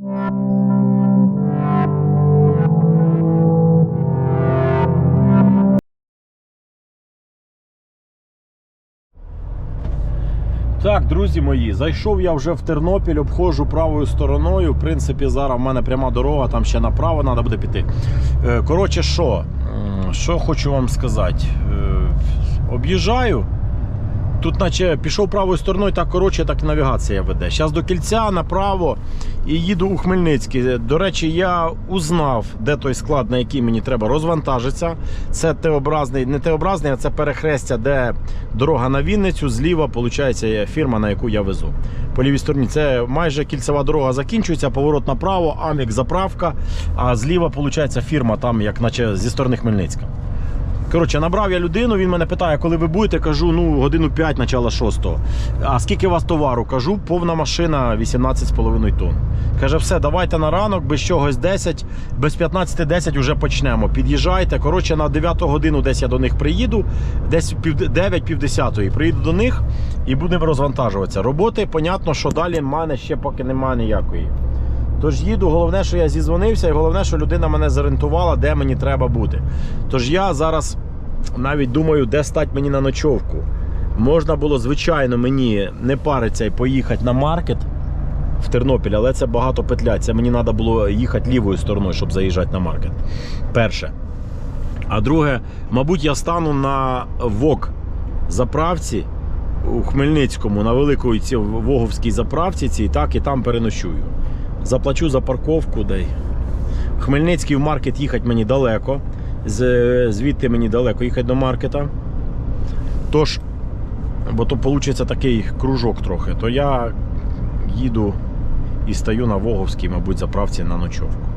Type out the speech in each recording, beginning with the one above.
Так, друзі мої, зайшов я вже в Тернопіль, обходжу правою стороною. В принципі, зараз в мене пряма дорога, там ще направо треба буде піти. Е, Коротше, що? Що хочу вам сказати? Е, Об'їжджаю. Тут, наче пішов правою стороною, так коротше, так навігація веде. Зараз до кільця направо і їду у Хмельницький. До речі, я узнав, де той склад, на який мені треба розвантажитися. Це Т-образний, не Т-образний, а це перехрестя, де дорога на Вінницю. Зліва, виходить, фірма, на яку я везу. По лівій стороні це майже кільцева дорога закінчується, поворот направо, Амік заправка. А зліва, виходить, фірма, там, як наче зі сторони Хмельницька. Коротше, набрав я людину, він мене питає, коли ви будете, кажу, ну годину 5, начало 6. А скільки у вас товару? Кажу, повна машина 18,5 тонн. Каже, все, давайте на ранок, без чогось 10, без 15-10 вже почнемо. Під'їжджайте. Коротше, на 9 годину десь я до них приїду, десь пів 9 пів 10 приїду до них і будемо розвантажуватися. Роботи, понятно, що далі в мене ще поки немає ніякої. Тож їду, головне, що я зізвонився, і головне, що людина мене зорієнтувала, де мені треба бути. Тож я зараз навіть думаю, де стати мені на ночовку. Можна було, звичайно, мені не паритися і поїхати на маркет в Тернопіль, але це багато петлять. Це мені треба було їхати лівою стороною, щоб заїжджати на маркет. Перше. А друге, мабуть, я стану на ВОК заправці у Хмельницькому, на великій Воговській заправці, цій, так і там переночую. Заплачу за парковку. Дай. Хмельницький в маркет їхати мені далеко. Звідти мені далеко їхати до маркета. Тож, бо то вийде такий кружок трохи, то я їду і стаю на Воговській, мабуть, заправці на ночовку.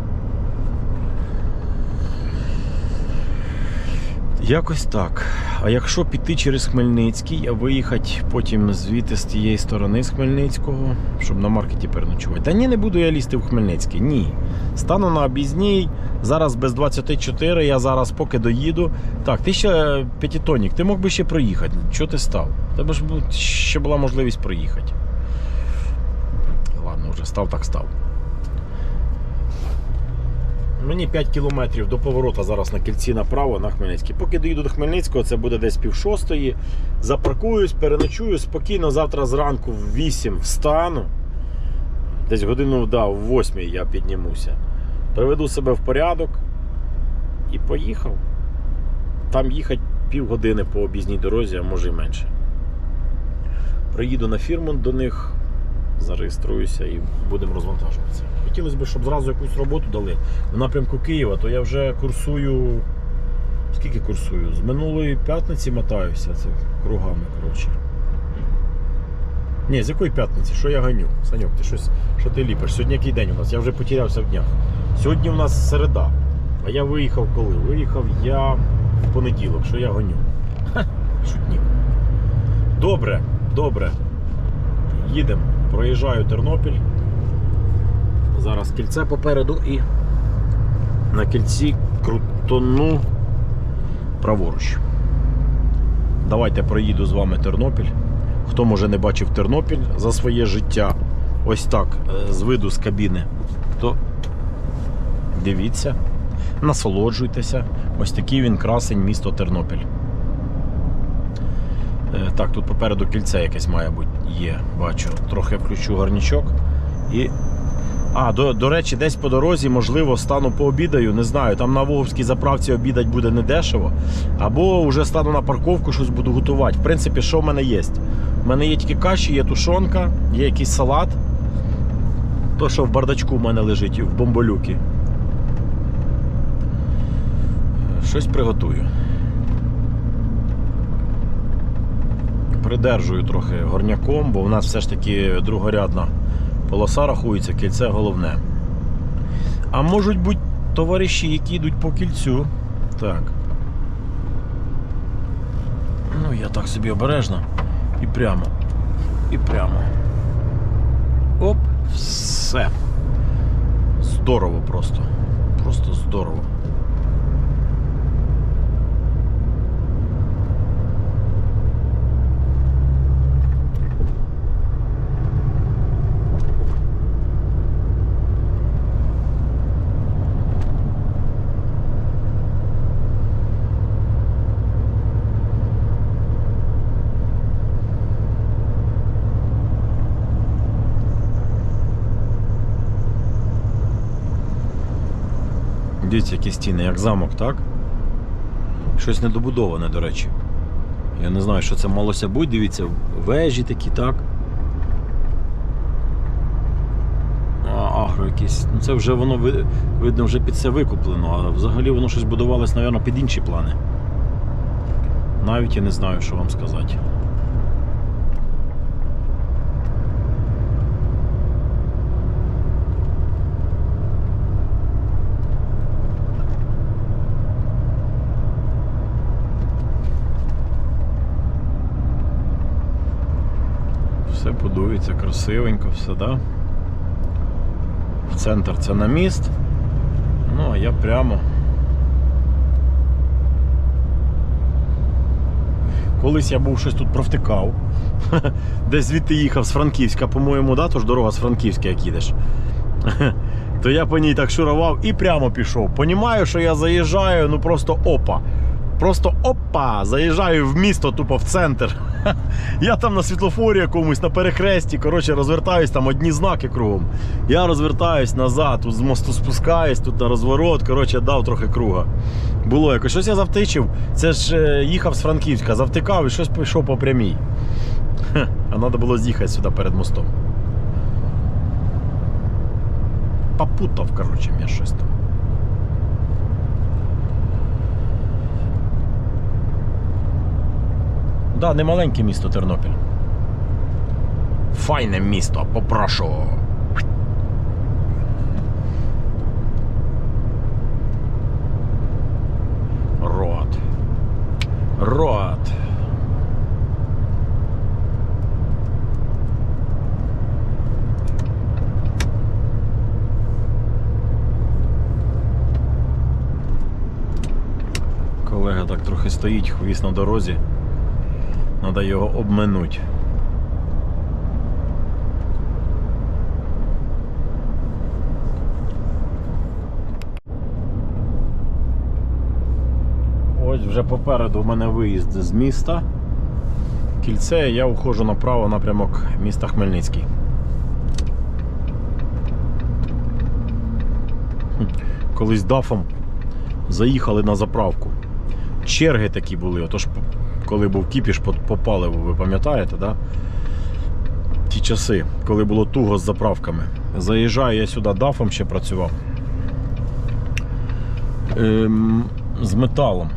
Якось так. А якщо піти через Хмельницький, а виїхати потім звідти з тієї сторони з Хмельницького, щоб на маркеті переночувати. Та ні, не буду я лізти в Хмельницький. Ні. Стану на об'їзній. Зараз без 24, я зараз поки доїду. Так, ти ще п'ятитонник, ти мог би ще проїхати. Чого ти став? Тебе ж ще була можливість проїхати. Ладно, вже став так став. Мені 5 кілометрів до поворота зараз на кільці направо на Хмельницький. Поки доїду до Хмельницького, це буде десь пів шостої. Запаркуюсь, переночую спокійно. Завтра зранку в 8 встану. Десь годину да, в 8 я піднімуся. Приведу себе в порядок і поїхав. Там їхати півгодини по об'їзній дорозі, а може і менше. Приїду на фірму до них, зареєструюся і будемо розвантажуватися. Хотілося б, щоб зразу якусь роботу дали в напрямку Києва, то я вже курсую. Скільки курсую? З минулої п'ятниці мотаюся це кругами, коротше. Ні, з якої п'ятниці? Що я ганю? Саньок, ти щось, що ти ліпиш? Сьогодні який день у нас? Я вже потерявся в днях. Сьогодні у нас середа. А я виїхав коли? Виїхав я в понеділок, що я гоню. Ха, шутник. Добре, добре. Їдемо. Проїжджаю Тернопіль. Зараз кільце попереду і на кільці крутону праворуч. Давайте проїду з вами Тернопіль. Хто може не бачив Тернопіль за своє життя, ось так, е, з виду з кабіни, то дивіться, насолоджуйтеся. Ось такий він красень місто Тернопіль. Е, Так, тут попереду кільце якесь має бути є, бачу. Трохи включу гарнічок. І. А, до, до речі, десь по дорозі, можливо, стану пообідаю, не знаю. Там на Воговській заправці обідать буде недешево. Або вже стану на парковку, щось буду готувати. В принципі, що в мене є? У мене є тільки каші, є тушонка, є якийсь салат. То, що в бардачку в мене лежить, в бомболюки. Щось приготую. Придержую трохи горняком, бо в нас все ж таки другорядна полоса рахується, кільце головне. А можуть бути товариші, які йдуть по кільцю. Так. Ну, я так собі обережно. І прямо. І прямо. Оп, все. Здорово просто. Просто здорово. Дивіться, які стіни, як замок, так? Щось недобудоване, до речі. Я не знаю, що це малося бути, дивіться, вежі такі, так? Агро якісь. Ну це вже воно видно вже під це викуплено, а взагалі воно щось будувалось, мабуть, під інші плани. Навіть я не знаю, що вам сказати. Будується красивенько, все, да? В центр це на міст. Ну, а я прямо. Колись я був щось тут провтикав. Десь звідти їхав з Франківська, по-моєму, да? Тож дорога з Франківська, як їдеш. То я по ній так шурував і прямо пішов. Понімаю, що я заїжджаю, ну просто опа. Просто опа! Заїжджаю в місто, тупо в центр. Я там на світлофорі якомусь на перехресті, коротше, розвертаюсь, там одні знаки кругом. Я розвертаюсь назад, з мосту спускаюсь, тут на розворот, коротше, дав трохи круга. Було якось. Щось я завтичив. Це ж е, їхав з Франківська, завтикав і щось пішов по прямій. А треба було з'їхати сюди перед мостом. Попутав, коротше, я щось там. Да, не маленьке місто Тернопіль. Файне місто, попрошу. Рот. Рот. Колега так трохи стоїть, хвіст на дорозі. Треба його обминути. Ось вже попереду в мене виїзд з міста. Кільце, я уходжу направо напрямок міста Хмельницький. Колись дафом заїхали на заправку. Черги такі були, отож коли був кіпіш по, паливу, ви пам'ятаєте, да? ті часи, коли було туго з заправками. Заїжджаю я сюди дафом ще працював. Ем, з металом.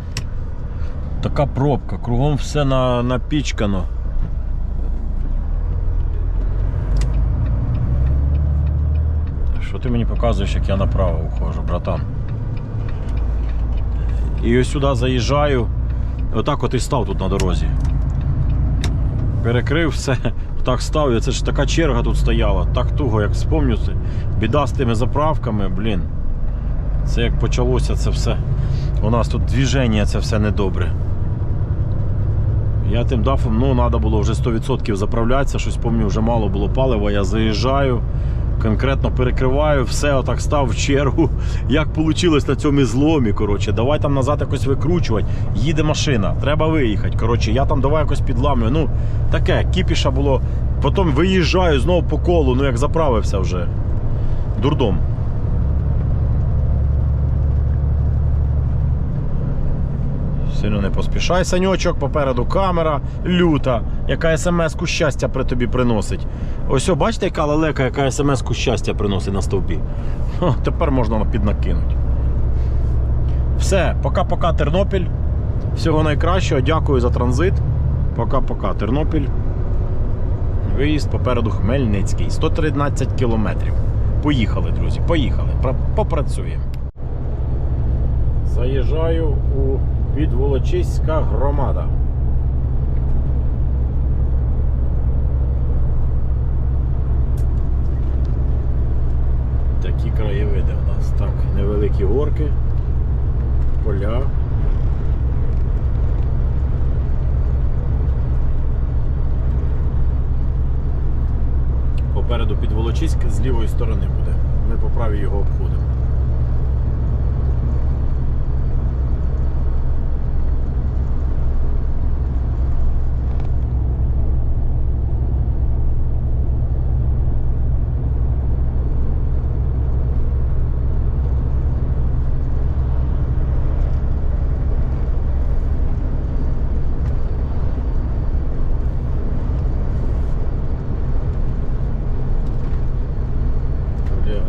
Така пробка, кругом все на, напічкано. Що ти мені показуєш, як я направо ухожу, братан? І ось сюди заїжджаю. Отак от і став тут на дорозі. Перекрив все, так став. Це ж така черга тут стояла. Так туго, як спомню, біда з тими заправками, блін. Це як почалося це все. У нас тут движення це все недобре. Я тим дафом, ну, треба було вже 100% заправлятися, щось пам'ятаю, вже мало було палива. Я заїжджаю, конкретно перекриваю, все отак став в чергу. Як вийшло на цьому зломі, коротше, давай там назад якось викручувати. Їде машина, треба виїхати. Коротше, я там давай якось підламлю. Ну, таке, кіпіша було. Потім виїжджаю знову по колу, ну як заправився вже. Дурдом. Сильно не поспішай, саньочок, попереду камера люта, яка смс-ку щастя при тобі приносить. Ось, о, бачите, яка лелека, яка смс-ку щастя приносить на стовпі. О, тепер можна піднакинути. Все, пока-пока, Тернопіль. Всього найкращого, дякую за транзит. Пока-пока, Тернопіль. Виїзд попереду Хмельницький. 113 кілометрів. Поїхали, друзі, поїхали. Попрацюємо. Заїжджаю у Підволочиська громада. Такі краєвиди у нас. Так, невеликі горки, поля. Попереду Підволочиськ з лівої сторони буде. Ми по правій його обходимо.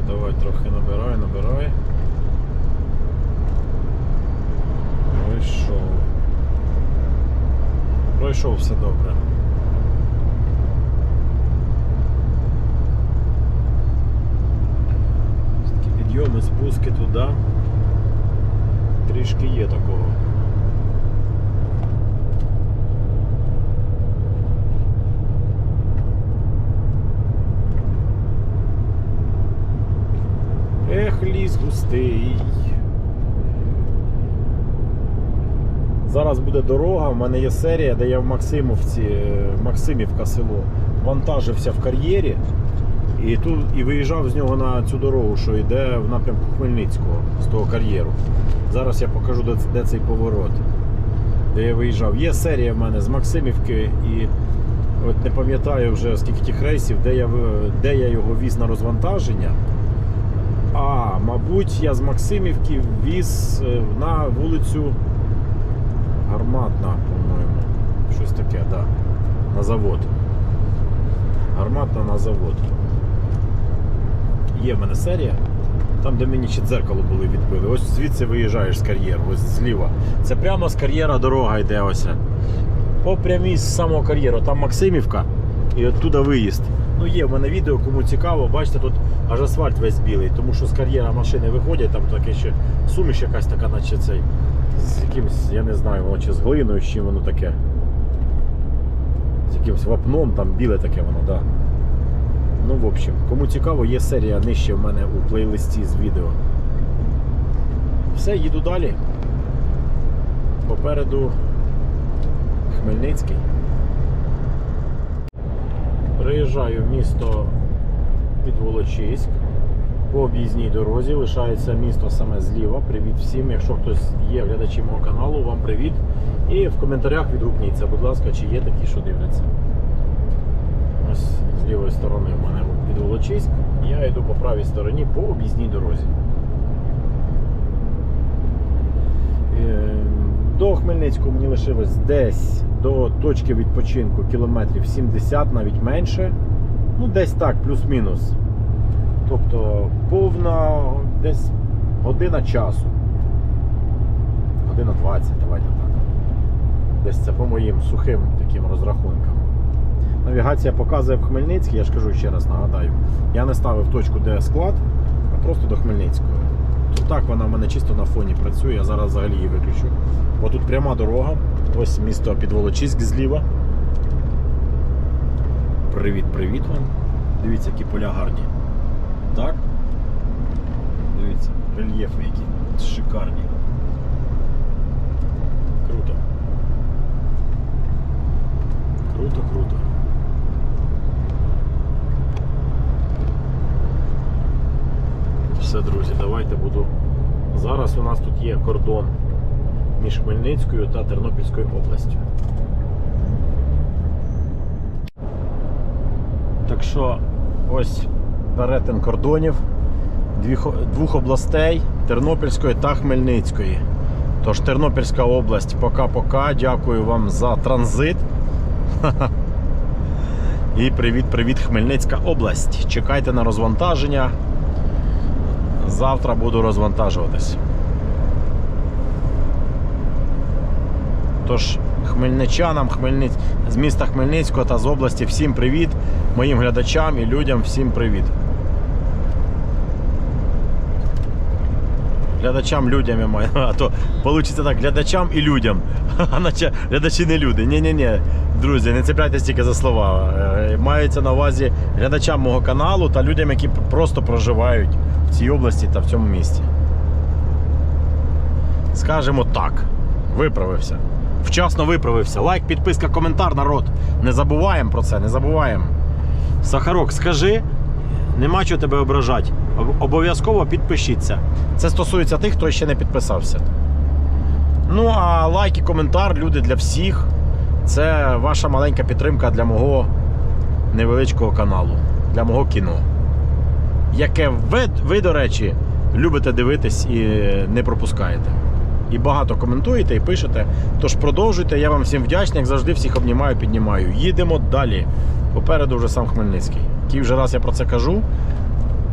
давай трохи набирай, набирай. Пройшов. Пройшов все добре. Такі підйоми, туди. Трішки є такого. Ех, ліс густий. Зараз буде дорога, в мене є серія, де я в Максимовці, е, Максимівка село, вантажився в кар'єрі і тут і виїжджав з нього на цю дорогу, що йде в напрямку Хмельницького з того кар'єру. Зараз я покажу, де, де цей поворот, де я виїжджав. Є серія в мене з Максимівки і от не пам'ятаю вже скільки тих рейсів, де я, де я його віз на розвантаження. А, мабуть, я з Максимівки віз е, на вулицю Гарматна, по-моєму. Щось таке, так. Да. На завод. Гарматна на завод. Є в мене серія. Там, де мені ще дзеркало були відбили. Ось звідси виїжджаєш з кар'єру, ось зліва. Це прямо з кар'єра дорога йде ось. По прямій з самого кар'єру. Там Максимівка і оттуда виїзд. Ну є в мене відео, кому цікаво, бачите, тут аж асфальт весь білий, тому що з кар'єра машини виходять, там таке ще суміш якась така, наче цей. З якимось, я не знаю, воно чи з глиною, з чим воно таке. З якимось вапном, там біле таке воно, так. Да. Ну, в общем, кому цікаво, є серія нижче в мене у плейлисті з відео. Все, їду далі. Попереду Хмельницький. Приїжджаю в місто Підволочиськ. По об'їзній дорозі лишається місто саме зліва. Привіт всім. Якщо хтось є глядачі мого каналу, вам привіт. І в коментарях відгукніться, будь ласка, чи є такі, що дивляться. Ось з лівої сторони в мене Підволочиськ. Я йду по правій стороні по об'їзній дорозі. Е, До Хмельницького мені лишилось десь до точки відпочинку кілометрів 70, навіть менше. Ну, десь так, плюс-мінус. Тобто повна десь година часу. Година 20, давайте так. Десь це по моїм сухим таким розрахункам. Навігація показує в Хмельницький, я ж кажу ще раз нагадаю. Я не ставив точку, де склад, а просто до Хмельницького. Тут так вона в мене чисто на фоні працює, я зараз взагалі її виключу. Бо тут пряма дорога, ось місто Підволочиськ зліва. Привіт-привіт вам. Дивіться, які поля гарні. Так? Дивіться, рельєфи які шикарні. Круто. Круто, круто. Все, друзі, давайте буду. Зараз у нас тут є кордон між Хмельницькою та Тернопільською областю. Так що ось перетин кордонів двох, областей Тернопільської та Хмельницької. Тож Тернопільська область пока-пока. Дякую вам за транзит. І привіт-привіт, Хмельницька область. Чекайте на розвантаження. Завтра буду розвантажуватись. Тож, хмельничанам, Хмельниць... з міста Хмельницького та з області всім привіт. Моїм глядачам і людям всім привіт. Глядачам, людям я маю. А то вийде так, глядачам і людям. А наче глядачі не люди. Ні-ні-ні. Друзі, не цепляйтесь тільки за слова. Е, Мається на увазі глядачам мого каналу та людям, які просто проживають в цій області та в цьому місті. Скажемо так, виправився. Вчасно виправився. Лайк, підписка, коментар, народ. Не забуваємо про це, не забуваємо. Сахарок, скажи, нема чого тебе ображати. Об- Обов'язково підпишіться. Це стосується тих, хто ще не підписався. Ну, а лайк і коментар, люди для всіх. Це ваша маленька підтримка для мого невеличкого каналу, для мого кіно. Яке ви, ви, до речі, любите дивитись і не пропускаєте. І багато коментуєте і пишете. Тож продовжуйте, я вам всім вдячний, як завжди, всіх обнімаю, піднімаю. Їдемо далі. Попереду вже сам Хмельницький. Який вже раз я про це кажу.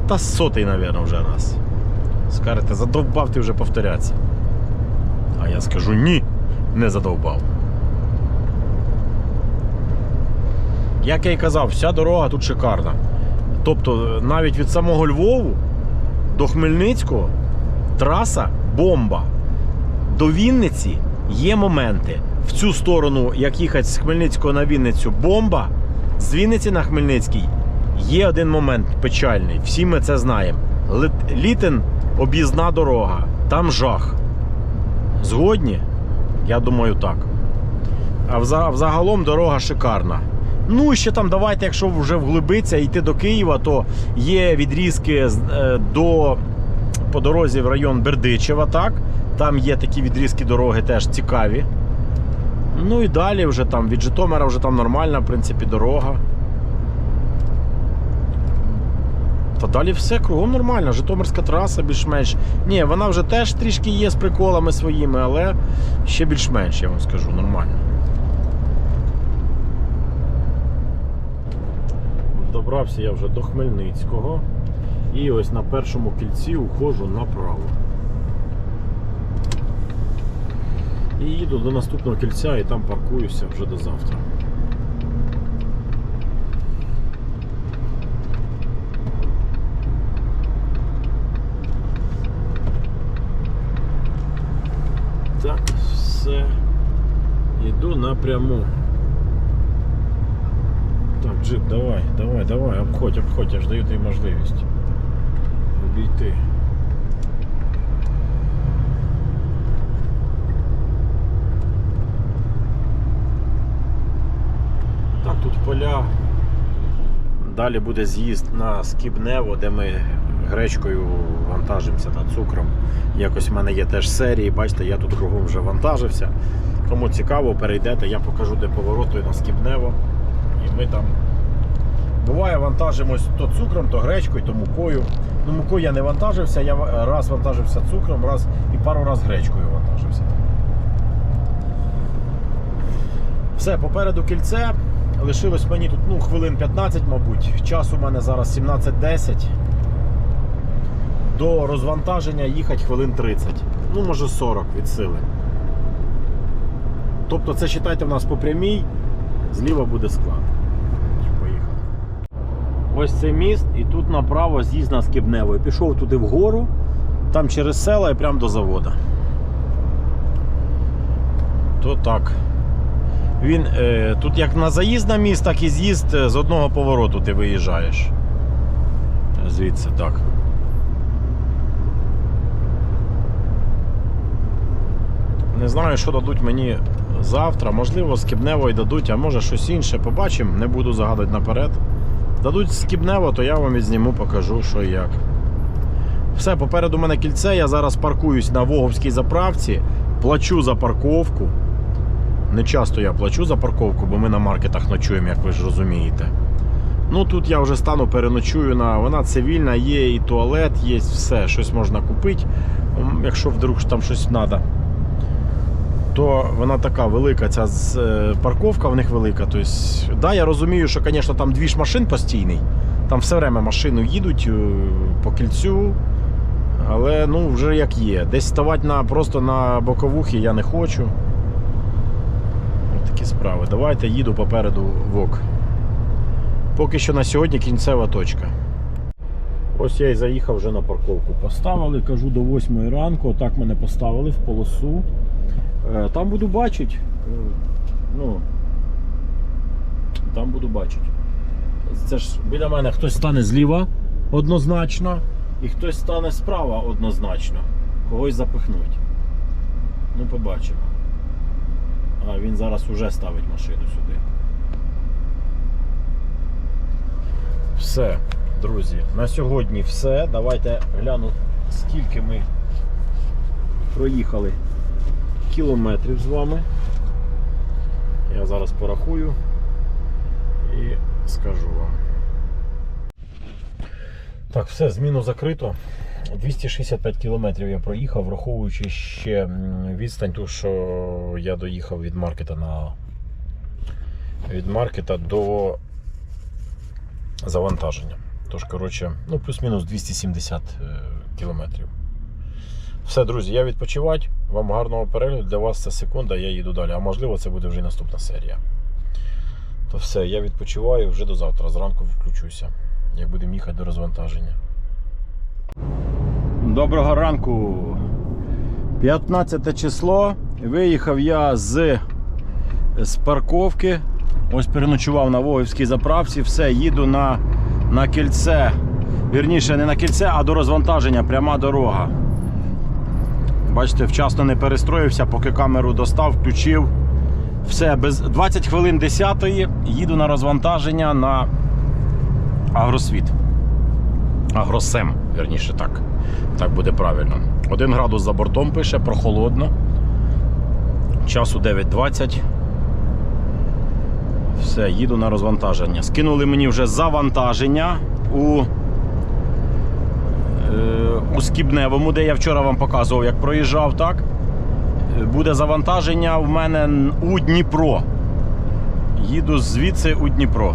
Та сотий, мабуть, вже раз. Скажете, задовбав ти вже повторятися. А я скажу ні, не задовбав. Як я і казав, вся дорога тут шикарна. Тобто, навіть від самого Львову до Хмельницького траса бомба. До Вінниці є моменти. В цю сторону, як їхати з Хмельницького на Вінницю, бомба. З Вінниці на Хмельницький є один момент печальний. Всі ми це знаємо. Літин об'їзна дорога. Там жах. Згодні? Я думаю, так. А вза- взагалом дорога шикарна. Ну і ще там давайте, якщо вже вглибиться йти до Києва, то є відрізки е, до по дорозі в район Бердичева, так? Там є такі відрізки дороги теж цікаві. Ну і далі вже там від Житомира вже там нормальна, в принципі, дорога. Та далі все кругом нормально. Житомирська траса більш-менш. Ні, вона вже теж трішки є з приколами своїми, але ще більш-менш, я вам скажу, нормально. Добрався я вже до Хмельницького. І ось на першому кільці уходжу направо. І їду до наступного кільця і там паркуюся вже до завтра. Так, все. Йду напряму. Джип, давай, давай, давай, обходь, обходь, я ж даю тобі можливість обійти. Так, тут поля. Далі буде з'їзд на Скібнево, де ми гречкою вантажимося та цукром. Якось в мене є теж серії. Бачите, я тут кругом вже вантажився. Кому цікаво, перейдете, я покажу, де поворотую на Скібнево. І ми там. Буває, вантажимось то цукром, то гречкою, то мукою. Ну, мукою я не вантажився, я раз вантажився цукром, раз і пару раз гречкою вантажився. Все, попереду кільце. Лишилось мені тут ну, хвилин 15, мабуть. Час у мене зараз 17.10. До розвантаження їхати хвилин 30. Ну, може 40 від сили. Тобто це вважайте в нас по прямій, зліва буде склад. Ось цей міст, і тут направо з'їзд на Скібнево. Пішов туди вгору, там через села і прямо до заводу. То так. Він е, тут як на заїзд на міст, так і з'їзд е, з одного повороту ти виїжджаєш. Звідси так. Не знаю, що дадуть мені завтра. Можливо, скібнево й дадуть, а може щось інше. Побачимо, не буду загадати наперед. Дадуть скібнево, то я вам відзніму, покажу, що і як. Все, попереду мене кільце. Я зараз паркуюсь на Воговській заправці, плачу за парковку. Не часто я плачу за парковку, бо ми на маркетах ночуємо, як ви ж розумієте. Ну тут я вже стану, переночую на. Вона цивільна, є і туалет, є все, щось можна купити, якщо вдруг там щось треба. То вона така велика, ця е, парковка в них велика. Тобто, да, я розумію, що, звісно, там дві ж машин постійний. Там все время машину їдуть е, по кільцю. Але ну, вже як є. Десь ставати на, просто на боковухи я не хочу. Ось такі справи. Давайте їду попереду ВОК. Поки що на сьогодні кінцева точка. Ось я і заїхав вже на парковку. Поставили, кажу, до 8 ранку. Отак мене поставили в полосу. Е, Там буду бачити. Е, Ну, там буду бачити. Це ж біля мене хтось стане зліва однозначно, і хтось стане справа однозначно. Когось запихнуть. Ну, побачимо. А він зараз уже ставить машину сюди. Все, друзі, на сьогодні все. Давайте гляну, скільки ми проїхали кілометрів з вами. Я зараз порахую і скажу вам. Так, все, зміну закрито. 265 кілометрів я проїхав, враховуючи ще відстань, ту, що я доїхав від маркета на від маркета до завантаження. Тож, коротше, ну, плюс-мінус 270 е, кілометрів. Все, друзі, я відпочивати. Вам гарного перегляду. Для вас це секунда, я їду далі. А можливо, це буде вже наступна серія. То все, я відпочиваю вже до завтра. Зранку включуся, як будемо їхати до розвантаження. Доброго ранку. 15 число. Виїхав я з, з парковки. Ось переночував на Вогівській заправці. Все, їду на, на кільце. Вірніше, не на кільце, а до розвантаження. Пряма дорога. Бачите, вчасно не перестроївся, поки камеру достав, включив. Все, без 20 хвилин 10-ї їду на розвантаження на Агросвіт. Агросем, вірніше так. Так буде правильно. 1 градус за бортом пише, прохолодно. Часу 9.20. Все, їду на розвантаження. Скинули мені вже завантаження у, е, у Скібневому, де я вчора вам показував, як проїжджав, так? Буде завантаження в мене у Дніпро. Їду звідси у Дніпро.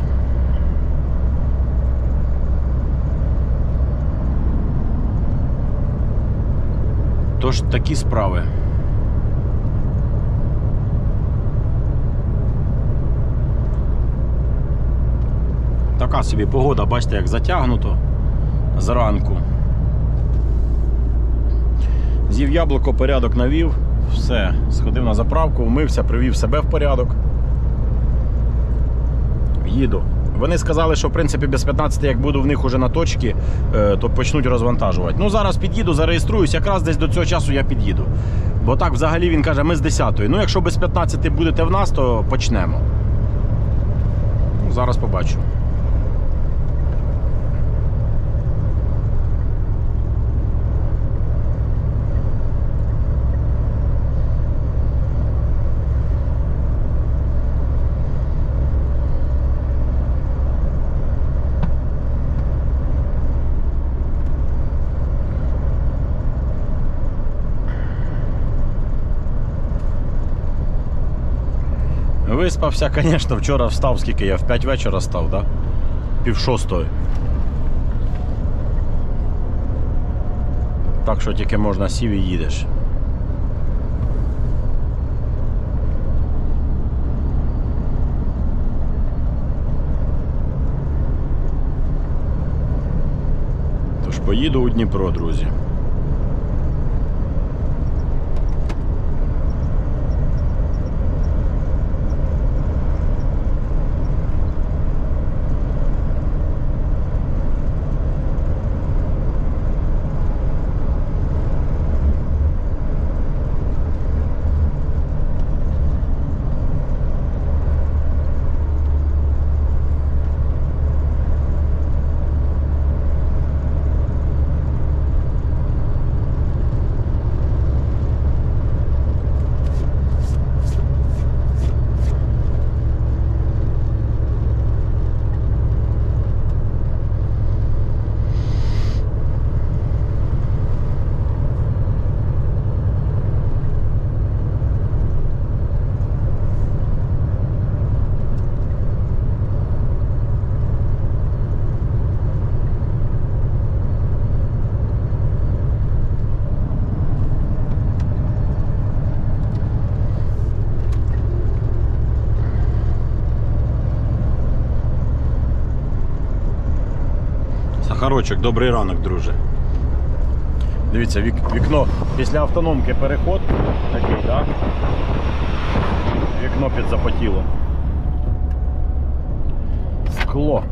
Тож такі справи. Така собі погода, бачите, як затягнуто зранку. З'їв яблуко, порядок навів, все, сходив на заправку, вмився, привів себе в порядок. Їду. Вони сказали, що в принципі без 15, як буду в них уже на точці, е, то почнуть розвантажувати. Ну зараз під'їду, зареєструюсь, якраз десь до цього часу я під'їду. Бо так взагалі він каже, ми з 10. Ну якщо без 15 будете в нас, то почнемо. Ну, зараз побачу. Виспався, звісно, вчора встав, скільки я в 5 вечора став, да? Пів шостої. Так що тільки можна сів і їдеш. Тож поїду у Дніпро, друзі. Сахарочок, добрий ранок, друже. Дивіться, вік- вікно після автономки переход такий, так? Вікно підзапотіло. Скло.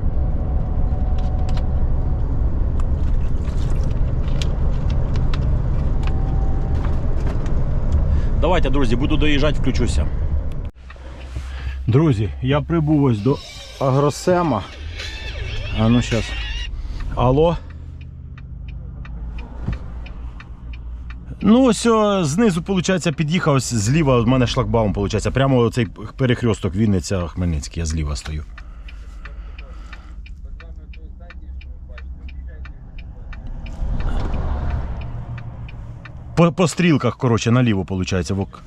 Давайте, друзі, буду доїжджати, включуся. Друзі, я прибув ось до Агросема. А ну зараз. Алло. Ну, ось знизу, виходить, під'їхав ось зліва. в мене шлагбаум, виходить. Прямо цей перехресток Вінниця Хмельницький, я зліва стою. По, по стрілках, коротше, наліво, виходить. Вок.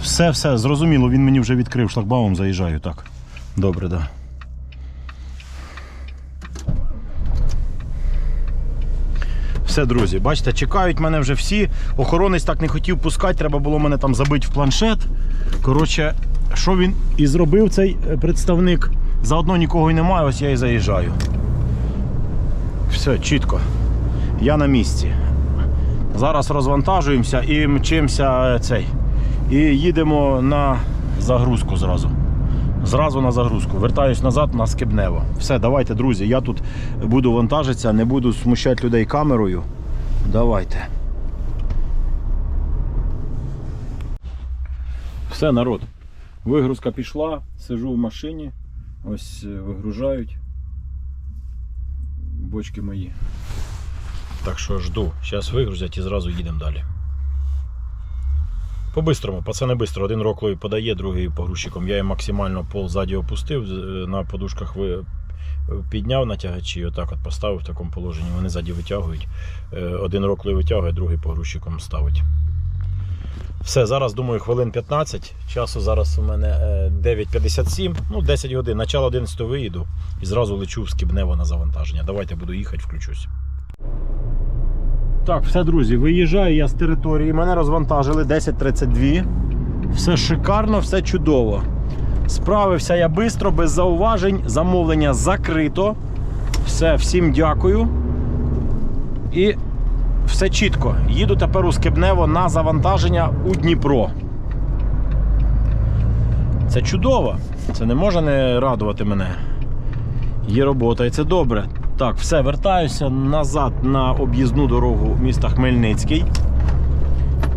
Все, все, зрозуміло, він мені вже відкрив шлагбаум, заїжджаю так. Добре, так. Да. Все, друзі, бачите, чекають мене вже всі. Охоронець так не хотів пускати, треба було мене там забити в планшет. Коротше, що він і зробив цей е, представник? Заодно нікого й немає, ось я і заїжджаю. Все, чітко. Я на місці. Зараз розвантажуємося і мчимося е, цей. І їдемо на загрузку зразу. Зразу на загрузку. Вертаюсь назад на Скибнево. Все, давайте, друзі. Я тут буду вантажитися, не буду смущати людей камерою. Давайте. Все, народ. Вигрузка пішла, сижу в машині. Ось е, вигружають. Бочки мої. Так що жду. Зараз вигрузять і зразу їдемо далі. По-бистрому, пацани бистро. Один роклою подає, другий погрузчиком. Я їм максимально пол ззаді опустив, на подушках ви... підняв на тягачі, отак от поставив в такому положенні. Вони ззаді витягують. Е, Один роклою витягує, другий погрузчиком ставить. Все, зараз думаю, хвилин 15. Часу зараз у мене е, 9.57, ну 10 годин. Начало 11 виїду і зразу лечу в Скібнево на завантаження. Давайте буду їхати, включусь. Так, все, друзі, виїжджаю я з території. Мене розвантажили 10.32. Все шикарно, все чудово. Справився я швидко, без зауважень. Замовлення закрито. Все, всім дякую. І все чітко. Їду тепер у Скибнево на завантаження у Дніпро. Це чудово. Це не може не радувати мене. Є робота і це добре. Так, все, вертаюся назад на об'їзну дорогу міста Хмельницький.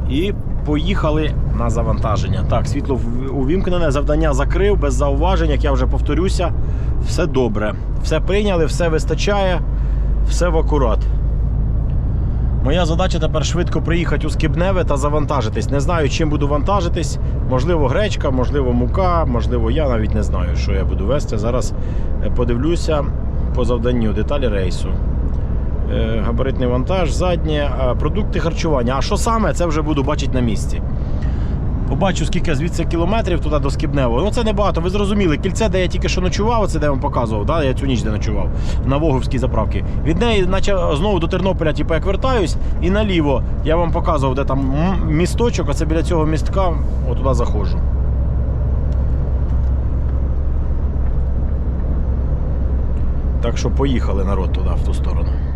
І поїхали на завантаження. Так, світло увімкнене, завдання закрив, без зауважень, як я вже повторюся. Все добре. Все прийняли, все вистачає, все в акурат. Моя задача тепер швидко приїхати у Скібневе та завантажитись. Не знаю, чим буду вантажитись. Можливо, гречка, можливо, мука, можливо, я навіть не знаю, що я буду вести. Зараз е, подивлюся по завданню деталі рейсу. Е, Габаритний вантаж, заднє, продукти харчування. А що саме, це вже буду бачити на місці. Побачу, скільки звідси кілометрів туди до Скібнево. Ну це небагато. Ви зрозуміли, кільце, де я тільки що ночував, це де я вам показував, да? я цю ніч де ночував на Воговській заправці. Від неї, наче знову до Тернополя, типу, як вертаюсь, і наліво я вам показував, де там місточок, а це біля цього містка, отуди заходжу. Так що поїхали народ туди, в ту сторону.